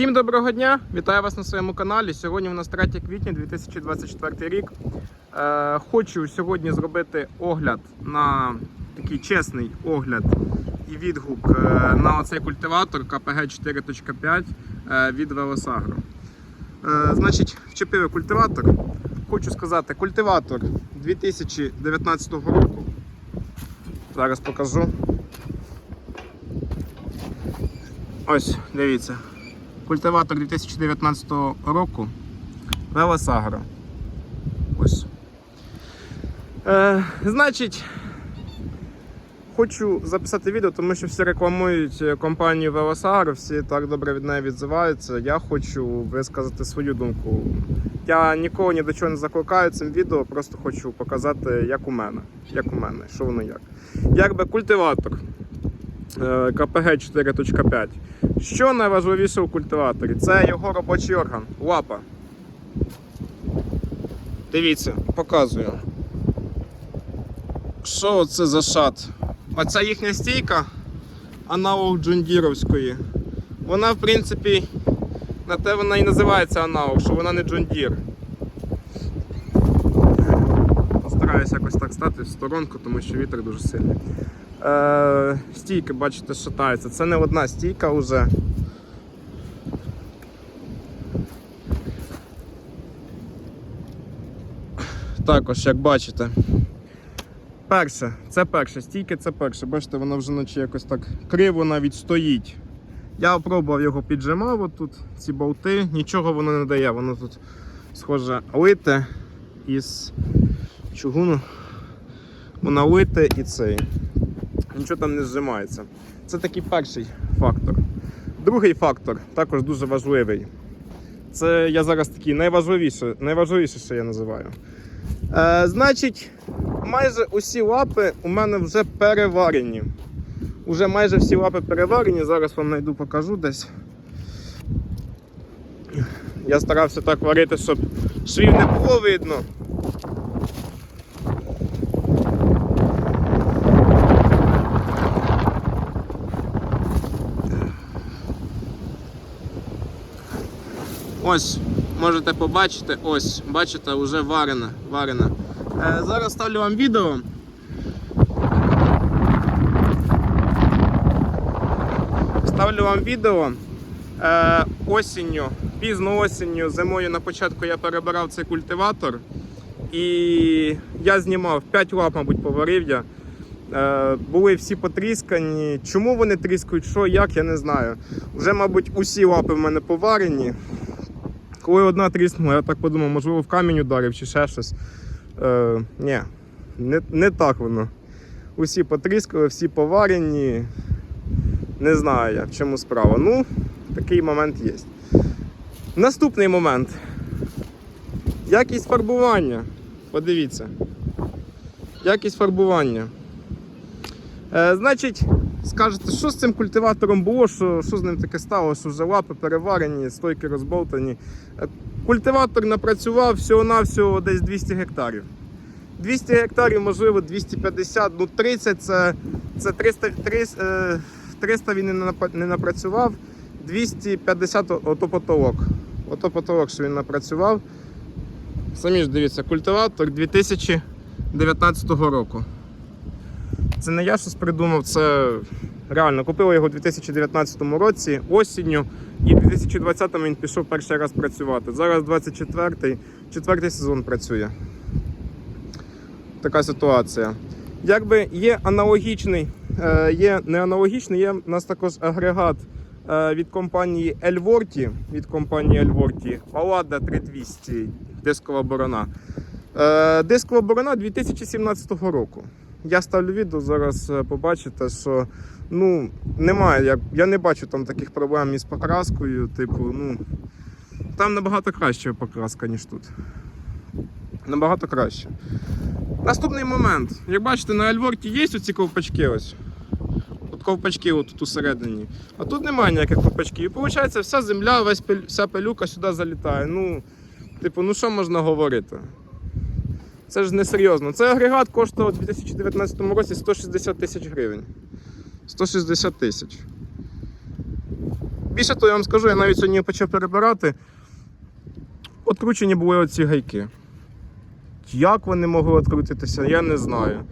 Всім доброго дня! Вітаю вас на своєму каналі. Сьогодні у нас 3 квітня 2024 рік. Е, хочу сьогодні зробити огляд на такий чесний огляд і відгук е, на оцей культиватор КПГ 4.5 е, від Велосагро. Значить, вчепили культиватор. Хочу сказати, культиватор 2019 року. Зараз покажу. Ось, дивіться. Культиватор 2019 року. Велосагро. Ось. Е, значить, хочу записати відео, тому що всі рекламують компанію Велосагро, всі так добре від неї відзиваються. Я хочу висказати свою думку. Я нікого ні до чого не закликаю цим відео, просто хочу показати, як у мене. Як у мене, що воно як. Якби культиватор е, КПГ 4.5. Що найважливіше у культиваторі? Це його робочий орган, лапа. Дивіться, показую. Що це за шат? Оця їхня стійка, аналог джундіровської. Вона, в принципі, на те вона і називається аналог, що вона не джундір. Постараюся якось так стати в сторонку, тому що вітер дуже сильний. Е, стійки, бачите, шатаються. Це не одна стійка вже. Також, як бачите. Перше, це перше, стійки це перше. Бачите, воно вже наче якось так криво навіть стоїть. Я пробував його піджимав отут, ці болти, нічого воно не дає, воно тут схоже лите із чугуну. Воно лите і цей нічого там не зжимається. Це такий перший фактор. Другий фактор також дуже важливий. Це я зараз такий найважливіше, найважливіше, що я називаю. Е, значить, майже усі лапи у мене вже переварені. Уже майже всі лапи переварені. Зараз вам знайду покажу десь. Я старався так варити, щоб швів не було видно. Ось, можете побачити, ось, бачите, вже варена. варена. Е, зараз ставлю вам відео. Ставлю вам відео. Е, осінню, пізно осінню, зимою на початку я перебирав цей культиватор. І я знімав 5 лап, мабуть, поварив я. Е, були всі потріскані. Чому вони тріскають, що, як, я не знаю. Вже, мабуть, усі лапи в мене поварені. Коли одна тріснула, я так подумав, можливо, в камінь ударив чи ще щось. Е, Ні, не, не так воно. Усі потріскали, всі поварені. Не знаю я, в чому справа. Ну, такий момент є. Наступний момент. Якість фарбування. Подивіться. Якість фарбування. Е, значить, скажете, що з цим культиватором було, що, що з ним таке стало, що вже лапи переварені, стойки розболтані. Е, Культиватор напрацював всього-навсього десь 200 гектарів. 200 гектарів, можливо, 250, ну 30 це, це 300, 300, е, 300 він не напрацював, 250 о- ото потолок. Ото потолок, що він напрацював. Самі ж дивіться, культиватор 2019 року. Це не я щось придумав, це реально купили його у 2019 році осінню, і в 2020 він пішов перший раз працювати. Зараз 24-й, четвертий сезон працює. Така ситуація. Якби є аналогічний, е, є не аналогічний, є у нас також агрегат е, від компанії Elvorti, від компанії Elvorti, Pallada 3200, дискова борона. Е, Дискова борона 2017 року. Я ставлю відео, зараз е, побачите, що ну, немає. Я, я не бачу там таких проблем із покраскою. Типу, ну, там набагато краща покраска, ніж тут. Набагато краще. Наступний момент. Як бачите, на Альворті є оці ковпачки ось. От ковпачки отут усередині. А тут немає ніяких ковпачків. І виходить, вся земля, весь вся пилюка сюди залітає. Ну, типу, ну що можна говорити? Це ж не серйозно. Цей агрегат коштував у 2019 році 160 тисяч гривень. 160 тисяч. Більше того, я вам скажу, я навіть сьогодні почав перебирати. Откручені були оці гайки. Як вони могли відкрутитися, я не знаю.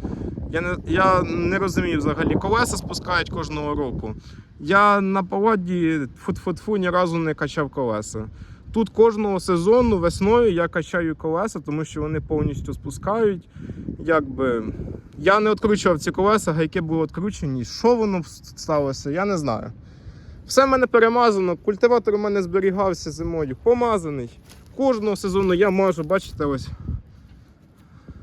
Я не, я не розумію взагалі. Колеса спускають кожного року. Я на погоді фу-фу-фу ні разу не качав колеса. Тут кожного сезону весною я качаю колеса, тому що вони повністю спускають. Якби я не відкручував ці колеса, гайки були відкручені. Що воно сталося, я не знаю. Все в мене перемазано, культиватор у мене зберігався зимою, помазаний. Кожного сезону я мажу, бачите, ось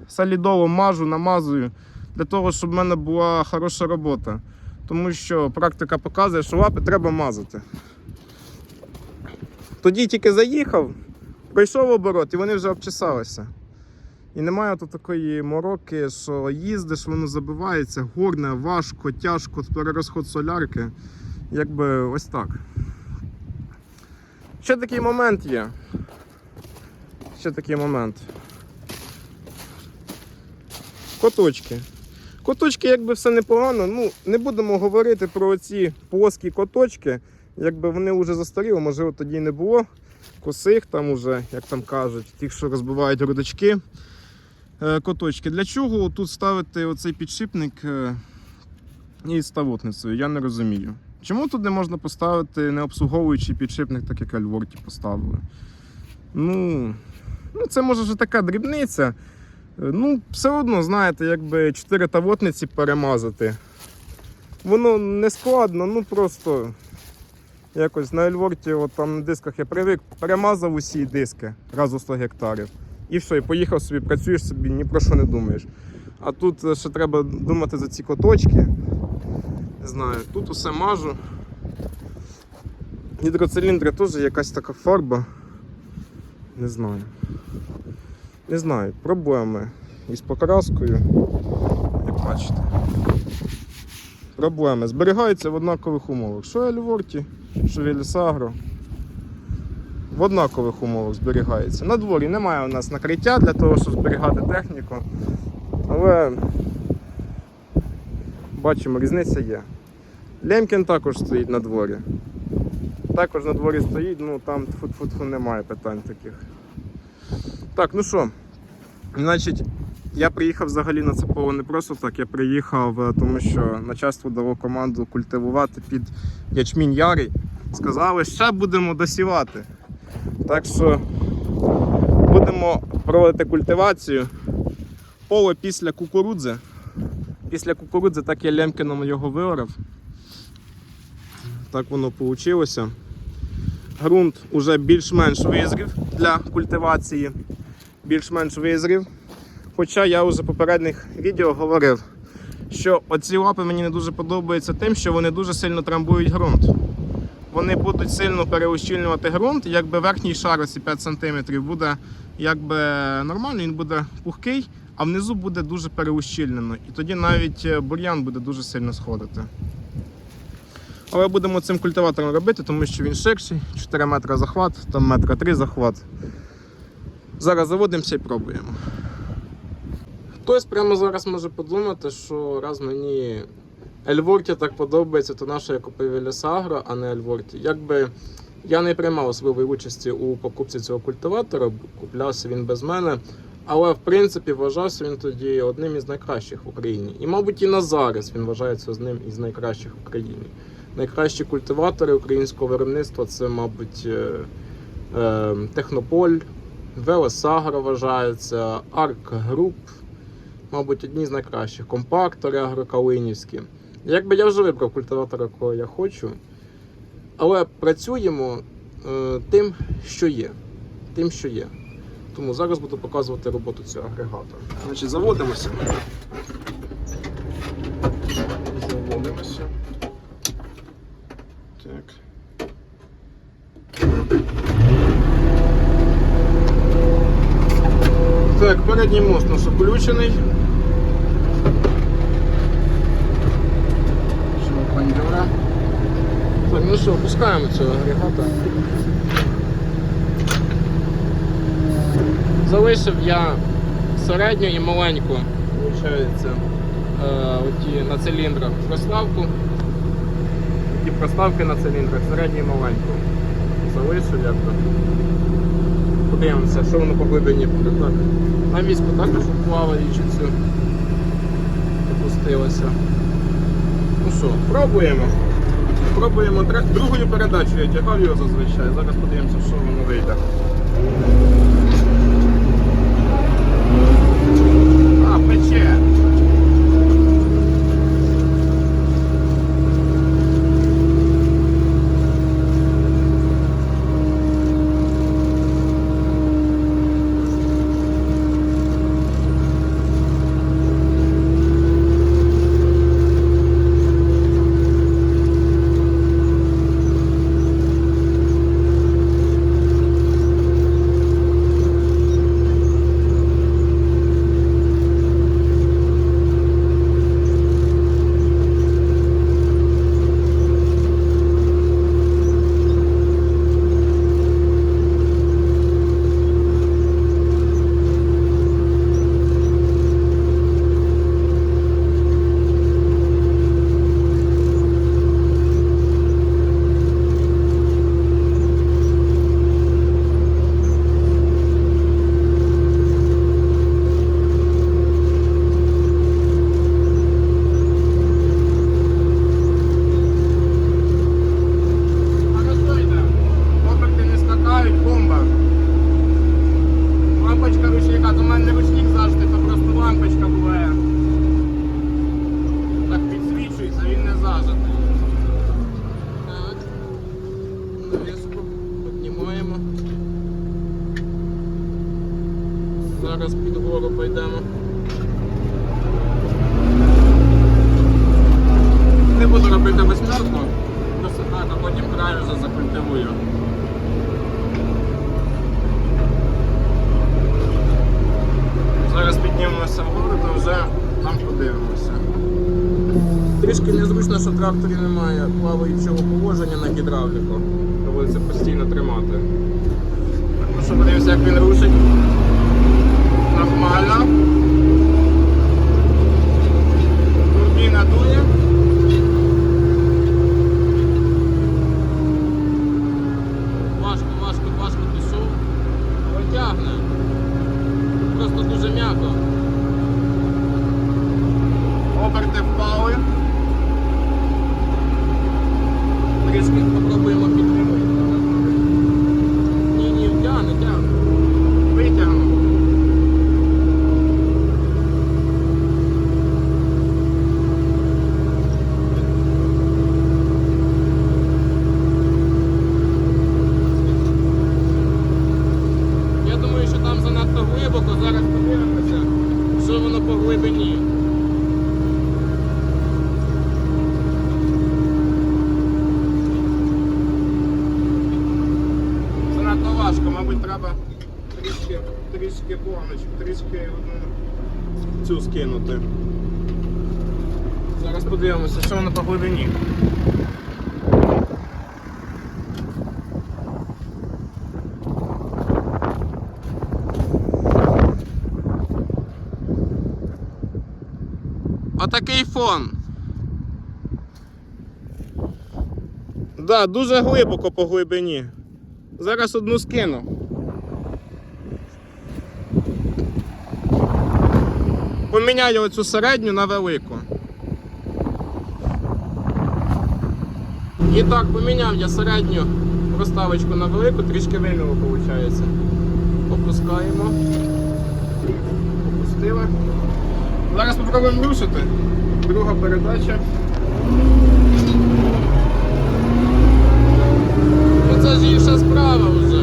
солідово мажу, намазую для того, щоб в мене була хороша робота. Тому що практика показує, що лапи треба мазати. Тоді тільки заїхав, пройшов оборот і вони вже обчесалися. І немає тут такої мороки, що їздиш, воно забивається, горне, важко, тяжко, перерозход солярки. Якби ось так. Ще такий момент є. Ще такий момент. Коточки. Коточки, якби все непогано. Ну, не будемо говорити про ці плоскі коточки. Якби вони вже застаріли, можливо, тоді не було косих там уже, як там кажуть, тих, що розбивають грудочки. Е, Коточки. Для чого тут ставити оцей підшипник е, із ставотницею? Я не розумію. Чому тут не можна поставити не обслуговуючий підшипник, так як Альворті поставили? Ну, ну це може вже така дрібниця. Е, Ну, все одно, знаєте, якби 4 тавотниці перемазати. Воно не складно, ну просто якось на Ельворті, от там на дисках я привик, перемазав усі диски раз у 100 гектарів. І все, і поїхав собі, працюєш собі, ні про що не думаєш. А тут е, ще треба думати за ці коточки. Не знаю, тут усе мажу. Гідроциліндри теж якась така фарба. Не знаю. Не знаю, проблеми із покраскою, як бачите. Проблеми. Зберігаються в однакових умовах. Що Ельворті, що Вілісагро. В однакових умовах зберігається. На дворі немає у нас накриття для того, щоб зберігати техніку. Але бачимо, різниця є. Лемкін також стоїть на дворі. Також на дворі стоїть, ну там тфу-тфу-тфу немає питань таких. Так, ну що, значить, я приїхав взагалі на це поле не просто так. Я приїхав, е, тому що начальство дало команду культивувати під ячмінь ярий. Сказали, ще будемо досівати. Так що будемо проводити культивацію. Поле після кукурудзи. Після кукурудзи так я Лемкіном його виорав. Так воно вийшло. Грунт уже більш-менш визрів для культивації. Більш-менш визрів. Хоча я вже попередніх відео говорив, що оці лапи мені не дуже подобаються тим, що вони дуже сильно трамбують ґрунт. Вони будуть сильно переущільнювати ґрунт, якби верхній шар ось 5 см буде якби нормально, він буде пухкий, а внизу буде дуже переущільнено. І тоді навіть е, бур'ян буде дуже сильно сходити. Але будемо цим культиватором робити, тому що він ширший, 4 метри захват, там метра 3 захват. Зараз заводимося і пробуємо. Хтось прямо зараз може подумати, що раз мені Ельворті так подобається, то наше я купив Елісагро, а не Ельворті. Якби я не приймав особливої участі у покупці цього культиватора, куплявся він без мене. Але в принципі вважався він тоді одним із найкращих в Україні. І, мабуть, і на зараз він вважається одним із найкращих в Україні. Найкращі культиватори українського виробництва це, мабуть, е, е, Технополь, Велесагро вважається, Арк Груп, мабуть, одні з найкращих. Компактори агрокалинівські. Якби я вже вибрав культиватора, якого я хочу. Але працюємо е, тим, що є. Тим, що є. Тому зараз буду показувати роботу цього агрегатора. Значить, заводимося. Заводимося. Так. Так, передній мост наш включений. Що, кондюра. Так, ну що, пускаємо цього агрегата. Залишив я середню і маленьку, виходить, е, оті на циліндрах прославку. І проставки на циліндрах, середню і маленьку. Залишив якби. Подивимося, що воно по глибині буде. Так. На візку також плаваючи цю опустилося. Ну що, пробуємо. Пробуємо другою передачею я тягав його зазвичай. Зараз подивимося, що воно вийде. А, пече. Хорошо йде. Оберти не скакають, бомба. Лампочка ручника, то в мене не ручник завжди, то просто лампочка буває. Так підсвічується, він не зажатий. Так. Навіску піднімаємо. Зараз під гору пойдемо. Не буду робити восьмерку, просто потім краю закультивую. Зараз піднімемося вгору, то вже там подивимося. Трішки незручно, що в тракторі немає плаваючого положення на гідравліку. Доводиться постійно тримати. Так, ну що, подивимося, як він рушить. Нормально. Турбіна дує. Важко, важко, важко пішов. Але тягне. Просто дуже м'яко. Оберти впали. Трішки попробуємо підтримати. Ні, ні, тягне, тягне. Витягнув. Я думаю, що там занадто глибоко. Зараз подивимося, що воно по глибині. Занадто важко, мабуть, треба трішки, трішки планочку, трішки одну цю скинути. Зараз подивимося, що воно по глибині. Отакий фон. Да, дуже глибоко по глибині. Зараз одну скину. Поміняю оцю середню на велику. І так, поміняв я середню проставочку на велику, трішки виміло виходить. Опускаємо. Опустили. Зараз спробуємо рушити. Друга передача. Це ж інша справа вже.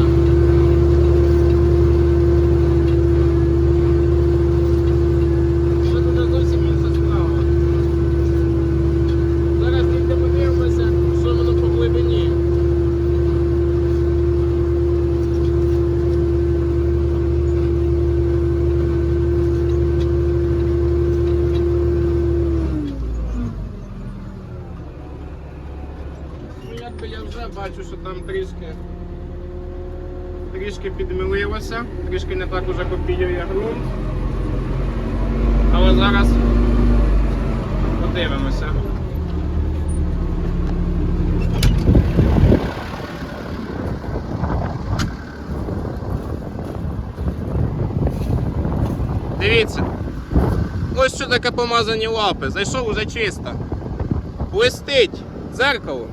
трішки не так уже копіює ґрунт. Але зараз подивимося. Дивіться, ось що таке помазані лапи, зайшов уже чисто. Блистить зеркало.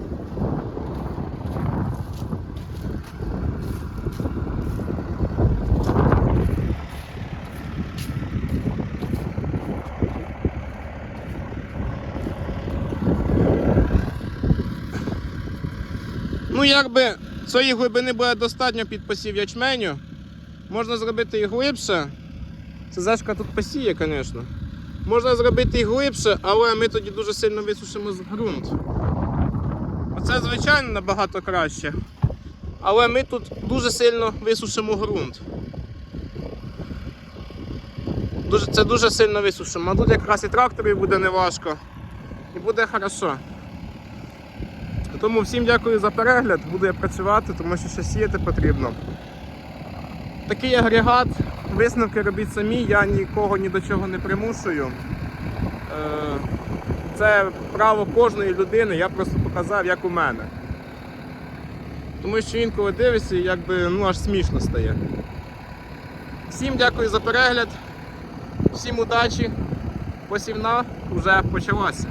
Ну, якби цієї глибини буде достатньо під посів ячменю. Можна зробити і глибше. Це зашка тут посіє, звісно. Можна зробити і глибше, але ми тоді дуже сильно висушимо ґрунт. Оце, звичайно, набагато краще. Але ми тут дуже сильно висушимо ґрунт. Це дуже сильно висушимо. А тут якраз і тракторі буде неважко. І буде хорошо. Тому всім дякую за перегляд. Буду я працювати, тому що ще сіяти потрібно. Такий агрегат, висновки робіть самі, я нікого ні до чого не примушую. Е, Це право кожної людини, я просто показав, як у мене. Тому що інколи дивишся, і якби ну аж смішно стає. Всім дякую за перегляд, всім удачі. Посівна вже почалася.